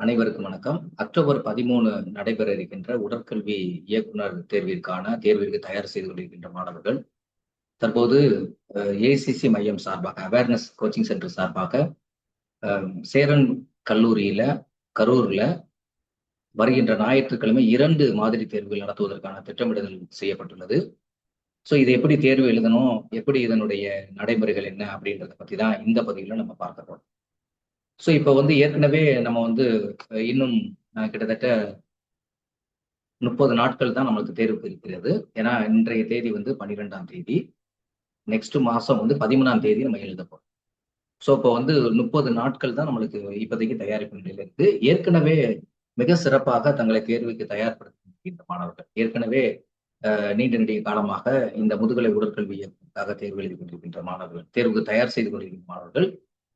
அனைவருக்கும் வணக்கம். அக்டோபர் பதிமூணு நடைபெற இருக்கின்ற உடற்கல்வி இயக்குனர் தேர்விற்கான தேர்விற்கு தயார் செய்து கொண்டிருக்கின்ற மாணவர்கள் தற்போது ஏசிசி மையம் சார்பாக அவேர்னஸ் கோச்சிங் சென்டர் சார்பாக சேரன் கல்லூரியில கரூர்ல வருகின்ற ஞாயிற்றுக்கிழமை இரண்டு மாதிரி தேர்வுகள் நடத்துவதற்கான திட்டமிடுதல் செய்யப்பட்டுள்ளது. ஸோ இது எப்படி தேர்வு எழுதணும்? எப்படி இதனுடைய நடைமுறைகள் என்ன? அப்படின்றத பத்தி தான் இந்த பதிவில் நம்ம பார்க்க போறோம். ஸோ இப்போ வந்து ஏற்கனவே நம்ம வந்து இன்னும் கிட்டத்தட்ட முப்பது நாட்கள் தான் நம்மளுக்கு தேர்வு இருக்கிறது. ஏன்னா இன்றைய தேதி வந்து பன்னிரெண்டாம் தேதி. நெக்ஸ்ட் மாசம் வந்து பதிமூணாம் தேதி நம்ம எழுத போறோம். ஸோ இப்போ வந்து முப்பது நாட்கள் தான் நம்மளுக்கு இப்போதைக்கு தயாரிப்பு நிலையில இருக்கு. ஏற்கனவே மிக சிறப்பாக தங்களை தேர்வுக்கு தயார்படுத்துகின்ற மாணவர்கள். ஏற்கனவே நீண்ட நெடிய காலமாக இந்த முதுகலை உடற்கல்விக்காக தேர்வு எழுதி கொண்டிருக்கின்ற மாணவர்கள் தேர்வுக்கு தயார் செய்து கொண்டிருக்கின்ற மாணவர்கள்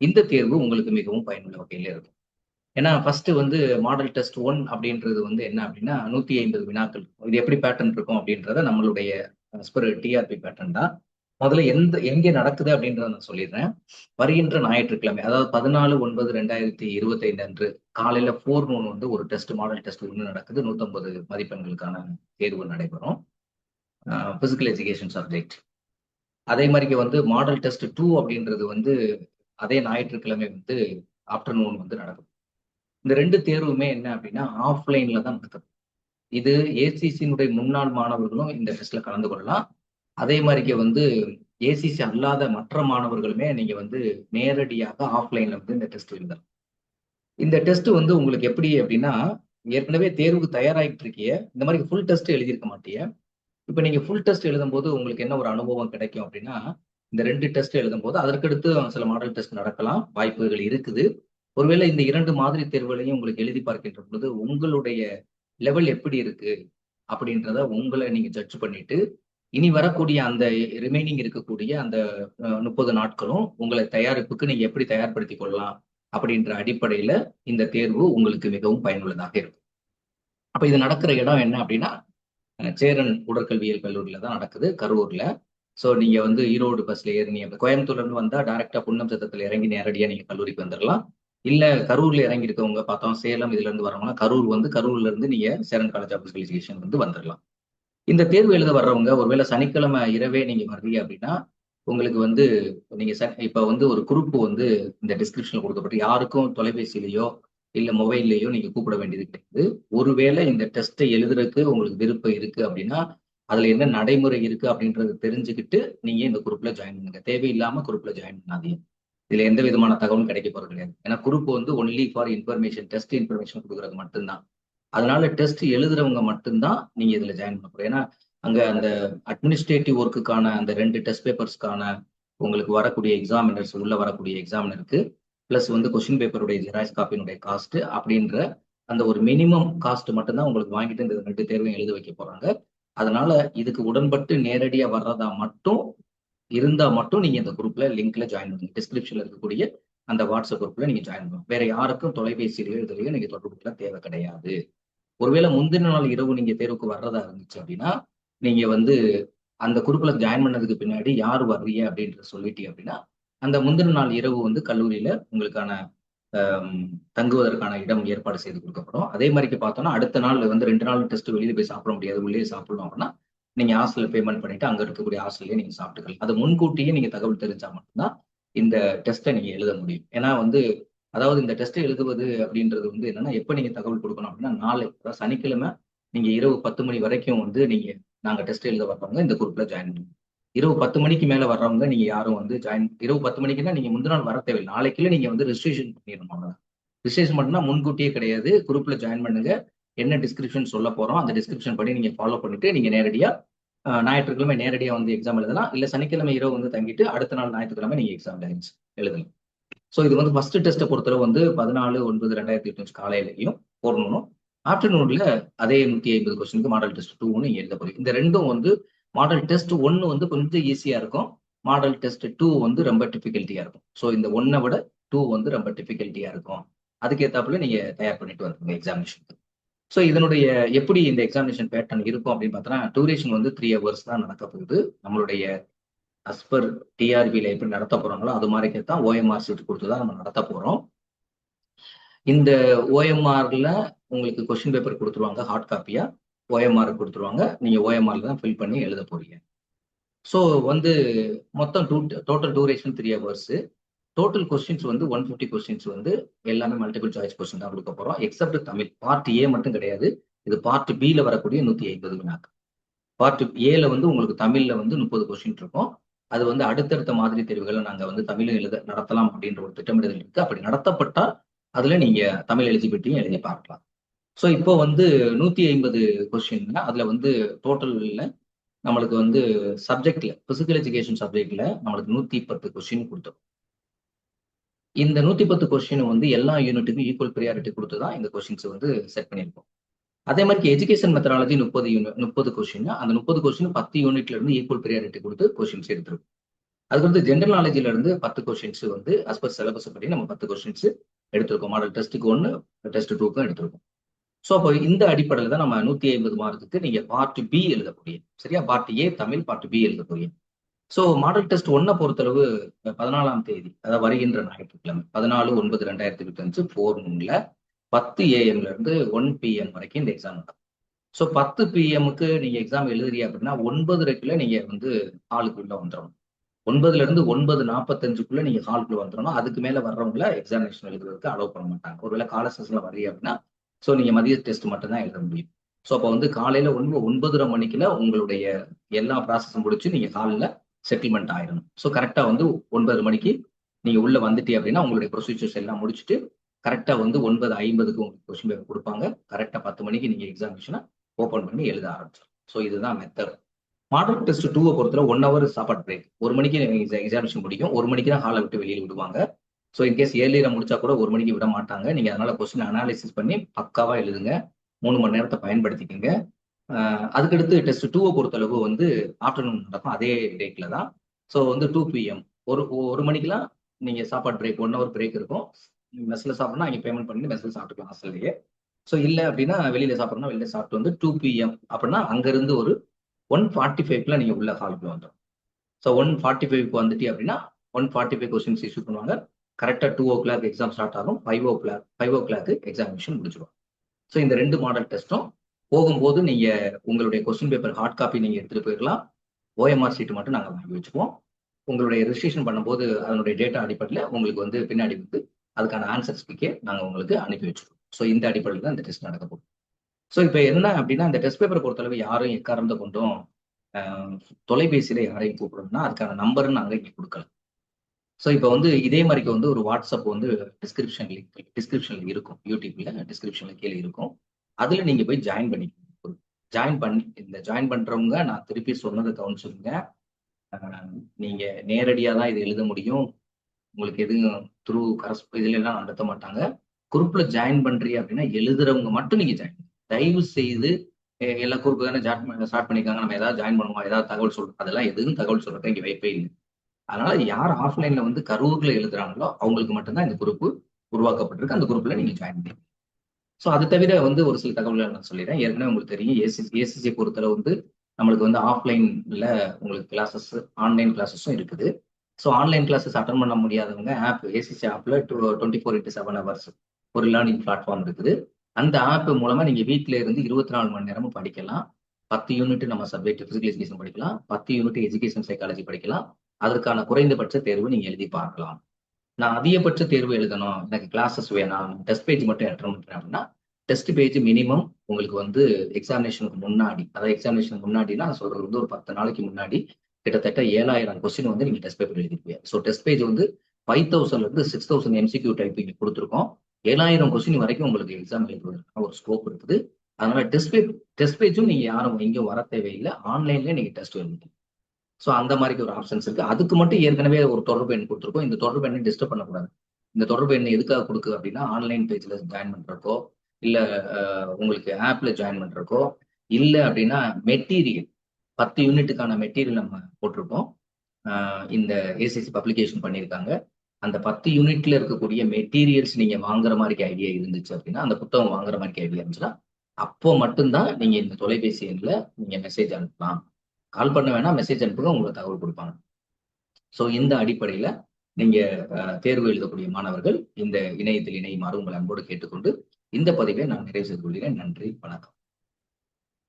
இந்த தேர்வு உங்களுக்கு மிகவும் பயனுள்ள வகையில் இருக்கும். ஏன்னா ஃபர்ஸ்ட் வந்து மாடல் டெஸ்ட் ஒன் அப்படின்றது வந்து என்ன அப்படின்னா நூத்தி ஐம்பது வினாக்கள். இது எப்படி பேட்டர்ன் இருக்கும் அப்படின்றத நம்மளுடைய டிஆர்பி பேட்டர்ன் தான். முதல்ல எந்த எங்கே நடக்குது அப்படின்றத நான் சொல்லிடுறேன். வருகின்ற ஞாயிற்றுக்கிழமை அதாவது பதினாலு ஒன்பது ரெண்டாயிரத்தி இருபத்தைந்து அன்று காலையில ஃபோர் நூன் வந்து ஒரு டெஸ்ட் மாடல் டெஸ்ட் ஒன்று நடக்குது. நூத்தம்பது மதிப்பெண்களுக்கான தேர்வு நடைபெறும். பிசிக்கல் எஜுகேஷன் சப்ஜெக்ட் அதே மாதிரி வந்து மாடல் டெஸ்ட் டூ அப்படின்றது வந்து அதே ஞாயிற்றுக்கிழமை வந்து ஆஃப்டர்நூன் வந்து நடக்கும். இந்த ரெண்டு தேர்வுமே என்ன அப்படின்னா ஆஃப்லைன்ல தான் நடத்தும் இது ஏசிசியினுடைய முன்னாள் மாணவர்களும் இந்த டெஸ்ட்ல கலந்து கொள்ளலாம். அதே மாதிரிக்கு வந்து ஏசிசி அல்லாத மற்ற மாணவர்களுமே நீங்க வந்து நேரடியாக ஆஃப்லைன்ல வந்து இந்த டெஸ்ட் எழுதலாம். இந்த டெஸ்ட் வந்து உங்களுக்கு எப்படி அப்படின்னா ஏற்கனவே தேர்வுக்கு தயாராகிட்டு இருக்கிய இந்த மாதிரி ஃபுல் டெஸ்ட் எழுதியிருக்க மாட்டிய. இப்போ நீங்க ஃபுல் டெஸ்ட் எழுதும் போது உங்களுக்கு என்ன ஒரு அனுபவம் கிடைக்கும் அப்படின்னா இந்த ரெண்டு டெஸ்ட் எழுதும்போது அதற்கடுத்து சில மாடல் டெஸ்ட் நடக்கலாம் வாய்ப்புகள் இருக்குது. ஒருவேளை இந்த இரண்டு மாதிரி தேர்வுகளையும் உங்களுக்கு எழுதி பார்க்கின்ற பொழுது உங்களுடைய லெவல் எப்படி இருக்கு அப்படின்றத உங்களை நீங்க ஜட்ஜ் பண்ணிட்டு இனி வரக்கூடிய அந்த ரிமைனிங் இருக்கக்கூடிய அந்த முப்பது நாட்களும் உங்களை தயாரிப்புக்கு நீங்க எப்படி தயார்படுத்தி கொள்ளலாம் அப்படின்ற அடிப்படையில இந்த தேர்வு உங்களுக்கு மிகவும் பயனுள்ளதாக இருக்கும். அப்ப இது நடக்கிற இடம் என்ன அப்படின்னா சேரன் உடற்கல்வியல் கல்லூரியில தான் நடக்குது கரூர்ல. ஸோ நீங்க வந்து ஈரோடு பஸ்ல ஏறினீங்க கோயம்புத்தூர்ல இருந்து வந்தா டைரக்டா புன்னம் சத்தத்துல இறங்கி நேரடியா நீங்க கல்லூரிக்கு வந்துடலாம் இல்ல கரூர்ல இறங்கி இருக்கவங்க பார்த்தோம் சேலம் இதுல இருந்து கரூர் வந்து கரூர்ல இருந்து நீங்க சேரன் காலேஜ் ஆஃப் பிசிக்கல் வந்து வந்துடலாம் இந்த தேர்வு எழுத வர்றவங்க ஒருவேளை சனிக்கிழமை இரவே நீங்க வர்றீங்க அப்படின்னா உங்களுக்கு வந்து நீங்க ச- இப்ப வந்து ஒரு குரூப்பு வந்து இந்த டிஸ்கிரிப்ஷன்ல கொடுக்கப்பட்டு யாருக்கும் தொலைபேசியிலேயோ இல்ல மொபைல்லையோ நீங்க கூப்பிட வேண்டியது கிடையாது. ஒருவேளை இந்த டெஸ்ட்டை எழுதுறதுக்கு உங்களுக்கு விருப்பம் இருக்கு அப்படின்னா அதுல என்ன நடைமுறை இருக்கு அப்படின்றத தெரிஞ்சுக்கிட்டு நீங்க இந்த குரூப்ல ஜாயின் பண்ணுங்க. தேவையில்லாம குரூப்ல ஜாயின் பண்ணாதீங்க. இதுல எந்த விதமான தகவலும் கிடைக்க போறது கிடையாது. ஏன்னா குரூப் வந்து only for information test information கொடுக்கறது மட்டும்தான். அதனால டெஸ்ட் எழுதுறவங்க மட்டும்தான் நீங்க இதுல ஜாயின் பண்ண போறோம் ஏன்னா அங்க அந்த அட்மினிஸ்ட்ரேட்டிவ் ஒர்க்குக்கான அந்த ரெண்டு டெஸ்ட் பேப்பர்ஸ்க்கான உங்களுக்கு வரக்கூடிய எக்ஸாமினர்ஸ் உள்ள வரக்கூடிய எக்ஸாமினருக்கு ப்ளஸ் வந்து கொஸ்டின் பேப்பருடைய ஜெராக்ஸ் காப்பியினுடைய காஸ்ட் அப்படின்ற அந்த ஒரு மினிமம் காஸ்ட் மட்டும்தான் உங்களுக்கு வாங்கிட்டு இந்த ரெண்டு தேர்வையும் எழுத வைக்க போறாங்க. அதனால இதுக்கு உடன்பட்டு நேரடியா வர்றதா மட்டும் இருந்தா மட்டும் நீங்க இந்த குரூப்ல லிங்க்ல ஜாயின் பண்ணுங்க. டிஸ்கிரிப்ஷன்ல இருக்கக்கூடிய அந்த வாட்ஸ்அப் குரூப்ல நீங்க ஜாயின் பண்ணுங்க. வேற யாருக்கும் தொலைபேசியிலயோ இதுலயோ நீங்க தொடர்பு கொள்ள தேவை கிடையாது. ஒருவேளை முந்தின நாள் இரவு நீங்க தேர்வுக்கு வர்றதா இருந்துச்சு அப்படின்னா நீங்க வந்து அந்த குரூப்ல ஜாயின் பண்ணதுக்கு பின்னாடி யார் வர்றீங்க அப்படின்ற சொல்லிட்டீங்க அப்படின்னா அந்த முந்தின நாள் இரவு வந்து கல்லூரியில உங்களுக்கான தங்குவதற்கான இடம் ஏற்பாடு செய்து கொடுக்கப்படும். அதே மாதிரிக்கு பார்த்தோம்னா அடுத்த நாள் வந்து ரெண்டு நாள் டெஸ்ட் வெளியில போய் சாப்பிட முடியாது. உள்ளே சாப்பிடணும் அப்படின்னா நீங்க ஹாஸ்டல் பேமெண்ட் பண்ணிட்டு அங்க இருக்கக்கூடிய ஹாஸ்டல்லே நீங்க சாப்பிட்டுக்கலாம். அது முன்கூட்டியே நீங்க தகவல் தெரிஞ்சா மட்டும்தான் இந்த டெஸ்ட்டை நீங்க எழுத முடியும். ஏன்னா வந்து அதாவது இந்த டெஸ்ட்டை எழுதுவது அப்படின்றது வந்து என்னன்னா எப்ப நீங்க தகவல் கொடுக்கணும் அப்படின்னா நாளை அதாவது சனிக்கிழமை நீங்க இரவு பத்து மணி வரைக்கும் வந்து நீங்க நாங்க டெஸ்ட் எழுத வர்றவங்க இந்த குரூப்ல ஜாயின் பண்ணுவோம் இரவு பத்து மணிக்கு மேல வர்றவங்க நீங்க யாரும் வந்து ஜாயின் இரவு பத்து மணிக்குன்னா நீங்க முந்தின நாள் வர தேவையில்லை. நாளைக்குள்ள நீங்க வந்து ரிஜிஸ்ட்ரேஷன் பண்ணிடணும் அவ்வளவுதான். ரிஜிஸ்ட்ரேஷன் பண்ணா முன்கூட்டியே கிடையாது. குரூப்ல ஜாயின் பண்ணுங்க. என்ன டிஸ்கிரிப்ஷன் சொல்ல போறோம் அந்த டிஸ்கிரிப்ஷன் படி நீங்க ஃபாலோ பண்ணிட்டு நீங்க நேரடியா ஞாயிற்றுக்கிழமை நேரடியா வந்து எக்ஸாம் எழுதலாம். இல்ல சனிக்கிழமை இரவு வந்து தங்கிட்டு அடுத்த நாள் ஞாயிற்றுக்கிழமை நீங்க எக்ஸாம் எழுதலாம். ஸோ இது வந்து ஃபர்ஸ்ட் டெஸ்ட்டை பொறுத்தளவு வந்து பதினாலு ஒன்பது ரெண்டாயிரத்தி எட்டு காலையிலையும் போடணும். ஆஃப்டர்நூன்ல அதே நூத்தி ஐம்பது கொஸ்டினுக்கு மாடல் டெஸ்ட் டூ ஒன்று எழுத போறீங்க. இந்த ரெண்டும் வந்து மாடல் டெஸ்ட் ஒன்று வந்து கொஞ்சம் ஈஸியாக இருக்கும். மாடல் டெஸ்ட் டூ வந்து ரொம்ப டிஃபிகல்ட்டியாக இருக்கும். ஸோ இந்த ஒன்னை விட டூ வந்து ரொம்ப டிஃபிகல்ட்டியாக இருக்கும். அதுக்கேற்றாப்புல நீங்கள் தயார் பண்ணிட்டு வந்துருங்க எக்ஸாமினேஷனுக்கு. ஸோ இதனுடைய எப்படி இந்த எக்ஸாமினேஷன் பேட்டர்ன் இருக்கும் அப்படின்னு பார்த்தோன்னா டூரேஷன் வந்து த்ரீ ஹவர்ஸ் தான் நடக்க போகுது. நம்மளுடைய அஸ்பர் டிஆர்பியில் எப்படி நடத்த போகிறாங்களோ அது மாதிரிக்கே தான் ஓஎம்ஆர் சீட் கொடுத்து தான் நம்ம நடத்த போகிறோம் இந்த ஓஎம்ஆரில் உங்களுக்கு கொஸ்டின் பேப்பர் கொடுத்துருவாங்க ஹார்ட் காப்பியாக ஓஎம்ஆர் கொடுத்துருவாங்க. நீங்கள் ஓஎம்ஆரில் தான் ஃபில் பண்ணி எழுத போறீங்க. ஸோ வந்து மொத்தம் two total duration three hours total questions வந்து ஒன் ஃபிஃப்டி கொஸ்டின்ஸ் வந்து எல்லாமே மல்டிபிள் சாய்ஸ் கொஸ்டின் தான் கொடுக்க போகிறோம் எக்ஸப்ட் தமிழ். பார்ட் ஏ மட்டும் கிடையாது. இது பார்ட் பியில் வரக்கூடிய நூற்றி ஐம்பது வினாக்கு பார்ட் ஏல வந்து உங்களுக்கு தமிழில் வந்து முப்பது கொஸ்டின் இருக்கும். அது வந்து அடுத்தடுத்த மாதிரி தேர்வுகளை நாங்கள் வந்து தமிழும் எழுத நடத்தலாம் அப்படின்ற ஒரு திட்டமிடுதல் இருக்கு. அப்படி நடத்தப்பட்டால் அதில் நீங்கள் தமிழ் எலிஜிபிலிட்டியும் எழுதி பார்க்கலாம். ஸோ இப்போ வந்து நூற்றி ஐம்பது கொஸ்டின் அதில் வந்து டோட்டலில் நம்மளுக்கு வந்து சப்ஜெக்டில் பிசிக்கல் எஜுகேஷன் சப்ஜெக்டில் நம்மளுக்கு நூற்றி பத்து கொஸ்டின் கொடுத்தோம். இந்த நூற்றி பத்து கொஸ்டின் வந்து எல்லா யூனிட்டுக்கும் ஈக்குவல் ப்ரியாரிட்டி கொடுத்து தான் இந்த கொஸ்டின்ஸ் வந்து செட் பண்ணியிருக்கோம். அதே மாதிரி எஜுகேஷன் மெத்தடாலஜி முப்பது யூனிட் முப்பது கொஸ்டின் அந்த முப்பது கொஸ்டின் பத்து யூனிட்ல இருந்து ஈக்குவல் ப்ரியாரிட்டி கொடுத்து கொஸ்டின்ஸ் எடுத்திருக்கும். அதுக்கு வந்து ஜென்ரல் நாலேஜ்ல இருந்து பத்து கொஸ்டின்ஸ் வந்து அஸ்பர் சிலபஸ் படி நம்ம பத்து கொஸ்டின்ஸ் எடுத்திருக்கோம். மாடல் டெஸ்ட்டுக்கு ஒன்று டெஸ்ட் டூக்கும் எடுத்திருக்கோம். ஸோ அப்போ இந்த அடிப்படையில் தான் நம்ம நூத்தி ஐம்பது மார்க்குக்கு நீங்க பார்ட் பி எழுதக்கூடிய சரியா? Part A Tamil part B எழுதக்கூடிய ஸோ மாடல் டெஸ்ட் ஒன்னை பொறுத்தளவு பதினாலாம் தேதி அதாவது வருகின்ற ஞாயிற்றுக்கிழமை பதினாலு ஒன்பது ரெண்டாயிரத்தி இருபத்தி அஞ்சு ஃபோர் மூணுல பத்து ஏஎம்ல இருந்து ஒன் பிஎம் வரைக்கும் இந்த எக்ஸாம் நடக்கும். ஸோ பத்து பிஎம்க்கு நீங்க எக்ஸாம் எழுதுறீங்க அப்படின்னா ஒன்பதுரைக்குள்ள நீங்க வந்து ஹாலுக்குள்ள வந்துடணும் ஒன்பதுல இருந்து ஒன்பது நாற்பத்தஞ்சுக்குள்ள நீங்க ஹாலுக்குள்ள வந்துடணும் அதுக்கு மேல வர்றவங்கள எக்ஸாமினேஷன் எழுதுறதுக்கு அலோவ் பண்ண மாட்டாங்க. ஒருவேளை கால செஷன்ல வர்றீங்க அப்படின்னா ஸோ நீங்கள் மதிய டெஸ்ட் மட்டும்தான் எழுத முடியும். ஸோ அப்போ வந்து காலையில் ஒன்பது ஒன்பதரை மணிக்கில் உங்களுடைய எல்லா ப்ராசஸும் முடிச்சு நீங்கள் காலையில் செட்டில்மெண்ட் ஆயிடணும். ஸோ கரெக்டாக வந்து ஒன்பது மணிக்கு நீங்கள் உள்ளே வந்துட்டீங்க அப்படின்னா உங்களுடைய ப்ரொசீஜர்ஸ் எல்லாம் முடிச்சுட்டு கரெக்டாக வந்து ஒன்பது ஐம்பதுக்கு உங்களுக்கு கொஸ்டின் பேப்பர் கொடுப்பாங்க. கரெக்டாக பத்து மணிக்கு நீங்கள் எக்ஸாமினேஷனை ஓப்பன் பண்ணி எழுத ஆரம்பிச்சிடும் ஸோ இதுதான் மெத்தட் மாடல் டெஸ்ட் டூவை பொறுத்தவரை ஒன் ஹவர் சாப்பாடு பிரேக் ஒரு மணிக்கு எக்ஸாமினேஷன் முடியும் ஒரு மணிக்கு தான் ஹாலை விட்டு வெளியில் விடுவாங்க. ஸோ இன்கேஸ் ஏர்லியில் முடிச்சா கூட ஒரு மணிக்கு விட மாட்டாங்க. நீங்கள் அதனால் கொஸ்டின் அனாலிசிஸ் பண்ணி பக்காவாக எழுதுங்க. மூணு மணி நேரத்தை பயன்படுத்திக்கோங்க. அதுக்கடுத்து டெஸ்ட் டூவை பொறுத்தளவு வந்து ஆஃப்டர்நூன் நடக்கும். அதே டேட்டில் தான். ஸோ வந்து டூ பிஎம் ஒரு ஒரு மணிக்கெலாம் நீங்கள் சாப்பாடு பிரேக் ஒன் ஹவர் பிரேக் இருக்கும். மெஸ்ஸில் சாப்பிடணும் அங்கே பேமெண்ட் பண்ணி மெஸ்ஸில் சாப்பிட்டுக்கலாம் ஹாஸ்டல்லையே ஸோ இல்லை அப்படின்னா வெளியில் சாப்பிடணும் வெளியில் சாப்பிட்டு வந்து டூ பிஎம் அப்படின்னா அங்கேருந்து ஒரு ஒன் ஃபார்ட்டி ஃபைவ்ல நீங்கள் உள்ள ஹாலுக்கு வந்துடும் ஸோ ஒன் ஃபார்ட்டி ஃபைவ்க்கு வந்துட்டு அப்படின்னா one forty five questions issue பண்ணுவாங்க. கரெக்டாக two o'clock exam start ஆகும் five o'clock five o'clock examination முடிச்சிடும் ஸோ இந்த ரெண்டு மாடல் டெஸ்ட்டும் போகும்போது நீங்கள் உங்களுடைய கொஸ்டின் பேப்பர் ஹார்ட் காப்பி நீங்கள் எடுத்துகிட்டு போயிடலாம் ஓஎம்ஆர் சீட்டு மட்டும் நாங்கள் வாங்கி வச்சுப்போம் உங்களுடைய ரிஜிஸ்ட்ரேஷன் பண்ணும்போது அதனுடைய டேட்டா அடிப்படையில் உங்களுக்கு வந்து பின்னாடி வந்து அதுக்கான ஆன்சர் ஸ்பீக்கே நாங்கள் உங்களுக்கு அனுப்பி வச்சுருவோம். ஸோ இந்த அடிப்படையில் தான் இந்த டெஸ்ட் நடக்க போகும் ஸோ இப்போ என்ன அப்படின்னா இந்த டெஸ்ட் பேப்பரை பொறுத்தளவு யாரும் எக்காரந்த கொண்டும் தொலைபேசியில் யாரையும் கூப்பிடணும்னா அதுக்கான நம்பருன்னு நாங்கள் இங்கே கொடுக்கலாம். ஸோ இப்போ வந்து இதே மாதிரிக்கு வந்து ஒரு வாட்ஸ்அப் வந்து டிஸ்கிரிப்ஷன் லிங்க் டிஸ்கிரிப்ஷனில் இருக்கும். யூடியூப்ல டிஸ்கிரிப்ஷனில் கீழே இருக்கும். அதில் நீங்கள் போய் ஜாயின் பண்ணிக்கணும் ஜாயின் பண்ணி இந்த ஜாயின் பண்ணுறவங்க நான் திருப்பி சொன்னதை கவனிச்சுங்க நீங்கள் நேரடியாக தான் இது எழுத முடியும். உங்களுக்கு எதுவும் த்ரூ கரஸ் இதுலாம் எல்லாம் நடத்த மாட்டாங்க. குரூப்பில் ஜாயின் பண்ணுறீங்க அப்படின்னா எழுதுறவங்க மட்டும் நீங்கள் ஜாயின் தயவு செய்து எல்லா குரூப்பு தானே ஜாயின் ஸ்டார்ட் பண்ணிக்காங்க நம்ம ஏதாவது ஜாயின் பண்ணுவோம்? ஏதாவது தகவல் சொல்றோம் அதெல்லாம் எதுவும் தகவல் சொல்கிறதுக்கு இங்கே வைப்பே இல்லை. அதனால யார் ஆஃப்லைன்ல வந்து கரூர்ல எழுதுறாங்களோ அவங்களுக்கு மட்டும்தான் இந்த குரூப் உருவாக்கப்பட்டிருக்கு. அந்த குரூப்ல நீங்க ஜாயின் பண்ணி ஸோ அது தவிர வந்து ஒரு சில தகவல்கள் நான் சொல்லிடுறேன். ஏற்கனவே உங்களுக்கு தெரியும் ஏசி ஏசிசி பொறுத்தளவு வந்து நம்மளுக்கு வந்து ஆஃப்லைன்ல உங்களுக்கு கிளாஸஸ் ஆன்லைன் கிளாஸஸும் இருக்குது. ஸோ ஆன்லைன் கிளாஸஸ் அட்டன் பண்ண முடியாதவங்க ஆப் ஏசிசி ஆப்ல twenty four into seven hours ஒரு லேர்னிங் பிளாட்ஃபார்ம் இருக்குது. அந்த ஆப் மூலமா நீங்க வீட்டில இருந்து இருபத்தி நாலு மணி நேரமும் படிக்கலாம். பத்து யூனிட் நம்ம சப்ஜெக்ட் பிசிக்கல் எஜுகேஷன் படிக்கலாம். பத்து யூனிட் எஜுகேஷன் சைக்காலஜி படிக்கலாம். அதற்கான குறைந்தபட்ச தேர்வு நீங்க எழுதி பார்க்கலாம். நான் அதிகபட்ச தேர்வு எழுதணும். எனக்கு கிளாஸஸ் வேணாம். டெஸ்ட் பேஜ் மட்டும் அட்டன் பண்றேன் அப்படின்னா டெஸ்ட் பேஜ் மினிமம் உங்களுக்கு வந்து எக்ஸாமினேஷனுக்கு முன்னாடி அதாவது எக்ஸாமினேஷனுக்கு முன்னாடினா சொல்றது வந்து ஒரு பத்து நாளைக்கு முன்னாடி கிட்டத்தட்ட ஏழாயிரம் கொஸ்டின் வந்து நீங்க டெஸ்ட் பேப்பர் எழுதிருப்பீங்க ஸோ டெஸ்ட் பேஜ் வந்து ஃபைவ் தௌசண்ட்ல இருந்து சிக்ஸ் தௌசண்ட் எம்சிக்யூ டைப் இங்க கொடுத்துருக்கோம். ஏழாயிரம் கொஸ்டின் வரைக்கும் உங்களுக்கு எக்ஸாம் எழுதுவதற்கான ஒரு ஸ்கோப் இருக்குது. அதனால டெஸ்ட் பேஜ் டெஸ்ட் பேஜும் நீங்க யாரும் எங்கேயும் வர தேவையில்லை. ஆன்லைன்ல நீங்க டெஸ்ட் எழுதிக்கலாம் ஸோ அந்த மாதிரி ஒரு ஆப்ஷன்ஸ் இருக்கு. அதுக்கு மட்டும் ஏற்கனவே ஒரு தொடர்பு எண் கொடுத்துருக்கோம். இந்த தொடர்பு எண்ணை டிஸ்டர்ப் பண்ணக்கூடாது. இந்த தொடர்பு எண்ணை எதுக்காக கொடுக்கு அப்படின்னா ஆன்லைன் பேஜ்ல ஜாயின் பண்ணுறக்கோ இல்ல உங்களுக்கு ஆப்ல ஜாயின் பண்ணுறக்கோ இல்ல அப்படின்னா மெட்டீரியல் பத்து யூனிட்டுக்கான மெட்டீரியல் நம்ம போட்டிருக்கோம். இந்த ஏசிசி பப்ளிகேஷன் பண்ணியிருக்காங்க. அந்த பத்து யூனிட்ல இருக்கக்கூடிய மெட்டீரியல்ஸ் நீங்க வாங்குற மாதிரி ஐடியா இருந்துச்சு அப்படின்னா அந்த புத்தகம் வாங்குற மாதிரி ஐடியா இருந்துச்சுன்னா அப்போ மட்டும்தான் நீங்க இந்த தொலைபேசி எண்ணில் நீங்க மெசேஜ் அனுப்பலாம். கால் பண்ண வேணா மெசேஜ் அனுப்புங்க உங்களுக்கு தகவல் கொடுப்பாங்க. ஸோ இந்த அடிப்படையில நீங்க தேர்வு எழுதக்கூடிய மாணவர்கள் இந்த இணையத்தில் இணையுமாறு உங்கள் அன்போடு கேட்டுக்கொண்டு இந்த பதிவை நான் நிறைவு செய்து கொள்கிறேன். நன்றி வணக்கம்.